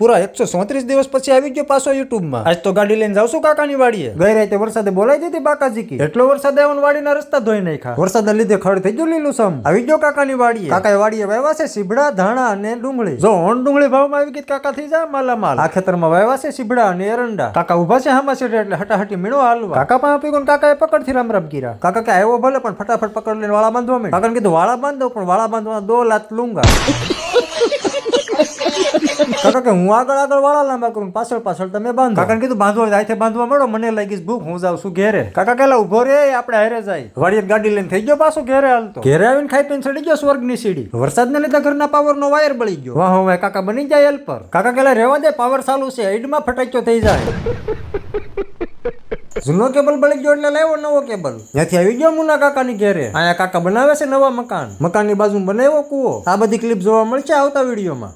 પૂરા એકસો ચોત્રીસ દિવસ પછી આવી ગયો પાછો યુટ્યુબમાં. આજ તો ગાડી લઈને જાવ છું કાકાની વાડીએ? ગઈ રાતે વરસાદે બોલાઈ જતી બાકાજી કી. એટલો વરસાદ આવ્યો ને વાડીના રસ્તા ધોઈ નાખ્યા. વરસાદના લીધે ખડ થઈ ગયું લીલું સમ. આવી ગયો કાકાની વાડીએ. કાકાએ વાડીએ વાવ્યા છે સીબડા ધાણા અને ડુંગળી. જો ઓણ ડુંગળી ભાવમાં આવી ગઈ કાકા થઈ જાય માલા માલ આ ખેતરમાં વાવ્યા છે સીબડા અને એરંડા. કાકા ઊભા છે હામા સીટે એટલે હટાહટી મીણો હાલવા. કાકા પાસે આપી ગયો કાકાએ પકડથી રામ રામ કર્યા. કાકા કે આવ્યો ભલે પણ ફટાફટ પકડ લઈને વાળા બાંધવા મેં કાકાને કીધું વાળા બાંધો પણ વાળા બાંધવાના દો લાત લુંગા. કાકા કે હું આગળ આગળ વાળા લાંબા કરું પાછળ પાછળ તમે બાંધો. કાકા કીધું બાંધવા હાથે બાંધવા મળો મને લાગીશ ભૂખ હું જાઉં છું ઘેરે. કાકા કેલા ઊભો રે આપણે હારે જાય. વાડીએ ગાડી લઈને થઈ ગયો પાછો ઘેરે હાલતો. ઘેરે આવીને ખાઈ પીને ચડી ગયો સ્વર્ગની સીડી. વરસાદને લીધે ઘરના પાવરનો વાયર બળી ગયો. વાહ વાહ કાકા બની જાય હેલ્પર. કાકા કેલા રેવા દે પાવર ચાલુ છે એડમાં ફટાક્યો થઈ જાય. જૂનો કેબલ બળી ગયો એટલે લાવ્યો નવો કેબલ. ત્યાંથી આવી ગયો મુના કાકાની ઘેરે. અહીંયા કાકા બનાવે છે નવા મકાન. મકાનની બાજુ બનાવ્યો કુવો. આ બધી ક્લિપ જોવા મળશે આવતા વિડીયોમાં.